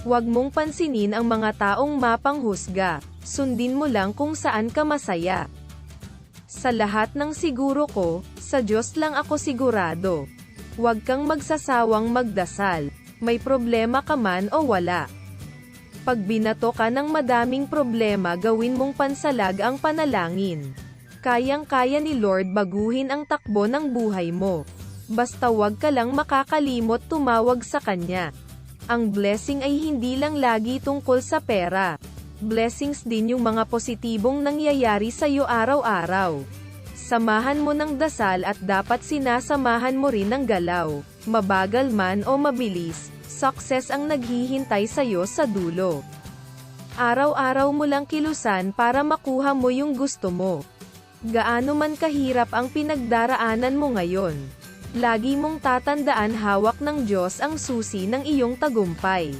Huwag mong pansinin ang mga taong mapanghusga. Sundin mo lang kung saan ka masaya. Sa lahat ng siguro ko, sa Diyos lang ako sigurado. Huwag kang magsasawang magdasal. May problema ka man o wala. Pag binato ka ng madaming problema gawin mong pansalag ang panalangin. Kayang-kaya ni Lord baguhin ang takbo ng buhay mo. Basta wag ka lang makakalimot tumawag sa Kanya. Ang blessing ay hindi lang lagi tungkol sa pera. Blessings din yung mga positibong nangyayari sa iyo araw-araw. Samahan mo ng dasal at dapat sinasamahan mo rin ng galaw. Mabagal man o mabilis, success ang naghihintay sa iyo sa dulo. Araw-araw mo lang kilusan para makuha mo yung gusto mo. Gaano man kahirap ang pinagdaraanan mo ngayon. Lagi mong tatandaan hawak ng Diyos ang susi ng iyong tagumpay.